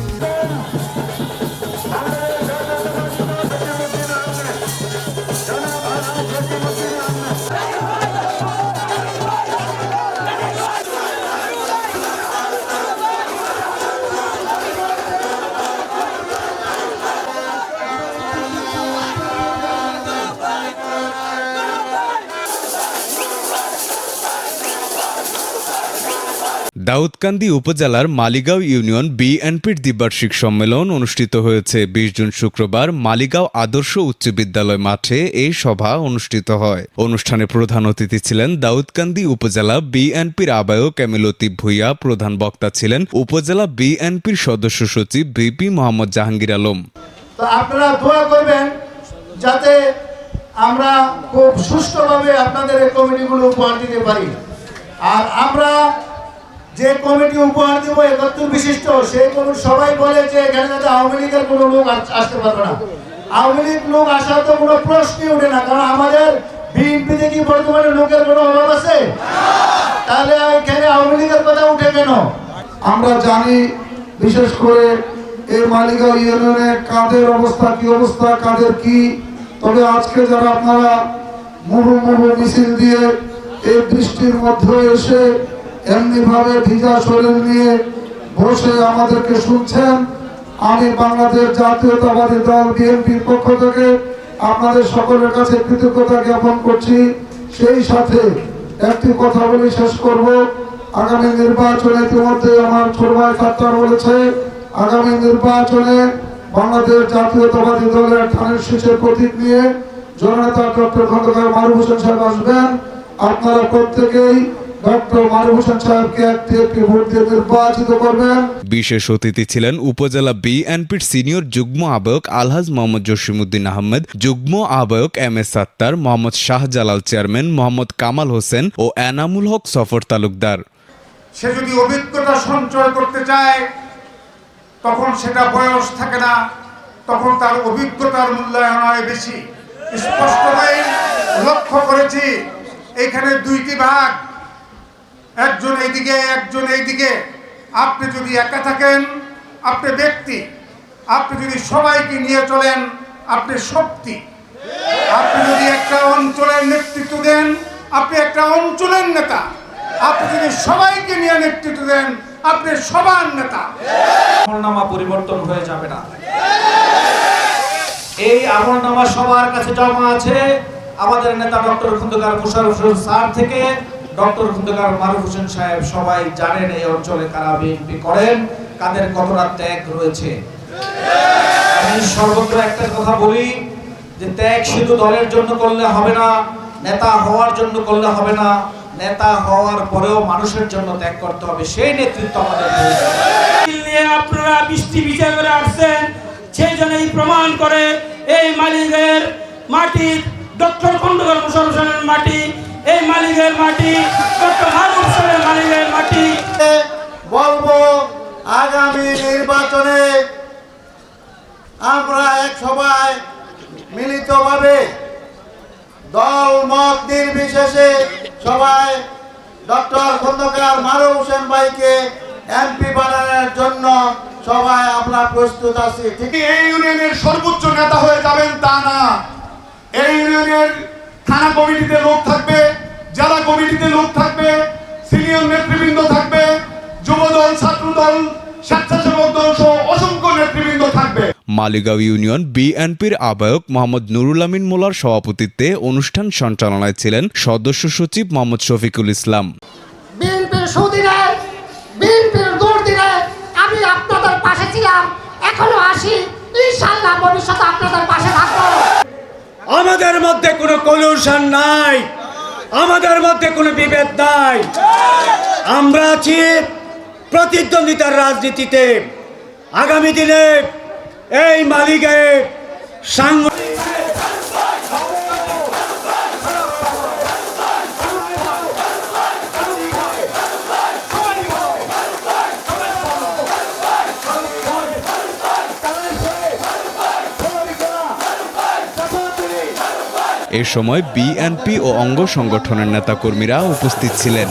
Hey. Daudkandi উপজেলার Maligaon union বিএনপির দ্বিবার্ষিক সম্মেলন অনুষ্ঠিত হয়েছে। বিশ জুন শুক্রবার মালিগাঁও আদর্শ উচ্চ বিদ্যালয় মাঠে এই সভা অনুষ্ঠিত হয়। অনুষ্ঠানে প্রধান অতিথি ছিলেন দাউদকান্দি উপজেলা বিএনপির আহ্বায়ক এমিলতিব ভুইয়া, প্রধান বক্তা ছিলেন উপজেলা বিএনপির সদস্য সচিব বিপি মোহাম্মদ জাহাঙ্গীর আলম। আপনারা দোয়া করবেন যাতে আমরা খুব সুষ্ঠুভাবে আপনাদের কমিটিগুলো উপহার দিতে পারি। আর আমরা যে কমিটি উপহার দেব একত্র বিশিষ্ট, সেই কমিটি, সবাই বলে যে এখানে যাতে আওয়ামী লীগের কোনো লোক আসতে পারবে না। আওয়ামী লীগ লোক আসার তো কোনো প্রশ্নই ওঠে না, কারণ আমাদের বিএনপিতে কি বর্তমানে লোকের কোনো অভাব আছে? তাহলে এখানে আওয়ামী লীগের কথা উঠে কেন? আমরা জানি, বিশেষ করে এই মালিগাঁও ইউনিয়নে কাদের অবস্থা, কি অবস্থা, কাদের কি। তবে আজকে যারা আপনারা মুহু মুহু মিছিল দিয়ে এই বৃষ্টির মধ্যে এসে এমনি ভাবে ভিজা শরীর নিয়ে বসে আমাদেরকে শুনছেন। আমি বাংলাদেশ জাতীয়তাবাদী দল বিএনপির পক্ষ থেকে আপনাদের সকলের কাছে কৃতজ্ঞতা জ্ঞাপন করছি। সেই সাথে একটি কথা বলে শেষ করব। আগামী নির্বাচনে ইতিমধ্যে আমার ছোট ভাই সাত্তার বলেছে, আগামী নির্বাচনে বাংলাদেশ জাতীয়তাবাদী দলের ধানের শীষের প্রতীক নিয়ে জননেতা ডক্টর খন্দকার হোসেন সাহেব আসবেন। আপনারা প্রত্যেকেই ডক্টর মারুফ হোসেন সাহেবকে একটি একটি ভোট দিয়ে নির্বাচিত করবেন। বিশেষ অতিথি ছিলেন উপজেলা বিএনপির সিনিয়র যুগ্ম আহ্বায়ক আলহাজ মোহাম্মদ জসিমুদ্দিন আহমেদ যুগ্ম আহ্বায়ক M S Sattar Mohammad Shahjalal chairman Mohammad Kamal Hossain ও এনামুল হক সফর তালুকদার। সে যদি অভিজ্ঞতা সঞ্চয় করতে চায় তখন সেটা বয়স থাকে না তখন তার অভিজ্ঞতার মূল্যায়ন হয় বেশি। স্পষ্টভাবে লক্ষ্য করেছি এখানে দুইটি ভাগ। একজন এইদিকে একজন এইদিকে। আপনি যদি একা থাকেন, আপনি ব্যক্তি। আপনি যদি সবাইকে নিয়ে চলেন, আপনি শক্তি। আপনি যদি একটা অঞ্চলের নেতৃত্ব দেন, আপনি একটা অঞ্চলের নেতা। আপনি যদি সবাইকে নিয়ে নেতৃত্ব দেন, আপনি সবার নেতা। আমলনামা পরিবর্তন হয়ে যাবে না। এই আমলনামা সবার কাছে জমা আছে। আমাদের নেতা ডক্টর খন্দকার মুশারফ স্যার থেকে ডক্টর খন্দকার মারুফ হোসেন সাহেব সবাই জানেন এই অঞ্চলে কারা বিএনপি করেন, কাদের কতটা ত্যাগ রয়েছে। আমি সর্বত্র একটা কথা বলি, যে ত্যাগ শুধু দলের জন্য করলে হবে না, নেতা হওয়ার জন্য করলে হবে না, নেতা হওয়ার পরেও মানুষের জন্য ত্যাগ করতে হবে, সেই নেতৃত্ব আমাদের আপনারা বৃষ্টি বিচার করে আসছেন, সেই জন্যই প্রমাণ করে এই মালিকের মাটি ডক্টর খন্দকার হোসেনের মাটি এই মালিকের মাটি ডক্টর হারুন মালিকের মাটি। বলব আগামী নির্বাচনে আমরা এক সবাই মিলিতভাবে দল মত নির্বিশেষে সবাই ডক্টর খন্দকার মারুফ হোসেন ভাইকে এমপি বানানোর জন্য সবাই আমরা প্রস্তুত আছি। ঠিক এই ইউনিয়নের সর্বোচ্চ নেতা হয়ে যাবেন তা না। এই ইউনিয়নের থানা কমিটিতে লোক থাকবে জেলা কমিটিতে লোক থাকবে সিনিয়র নেতৃবৃন্দ থাকবে যুবদল ছাত্রদল স্বেচ্ছাসেবক দল সহ অসংখ্য নেতৃবৃন্দ থাকবে। মালিগাঁও ইউনিয়ন বিএনপির আহ্বায়ক মোহাম্মদ নুরুল আমিন মোলার সভাপতিত্বে অনুষ্ঠান সঞ্চালনায় ছিলেন সদস্য সচিব মোহাম্মদ শফিকুল ইসলাম। বিএনপির সুদিনে বিএনপির দুর্দিনে আমি আপনাদের পাশে ছিলাম এখনও আসি। ইনশাল্লাহ ভবিষ্যতে আপনাদের পাশে থাকব। আমাদের মধ্যে কোনো কলিউশন নাই। আমাদের মধ্যে কোনো বিভেদ নাই। আমরা আছি প্রতিদ্বন্দ্বিতার রাজনীতিতে। আগামী দিনে এই মালিকের সাংগ এ সময় বিএনপি ও অঙ্গ সংগঠনের নেতাকর্মীরা উপস্থিত ছিলেন।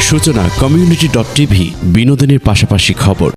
সূচনা কমিউনিটি ডট টিভি বিনোদনের পাশাপাশি খবর।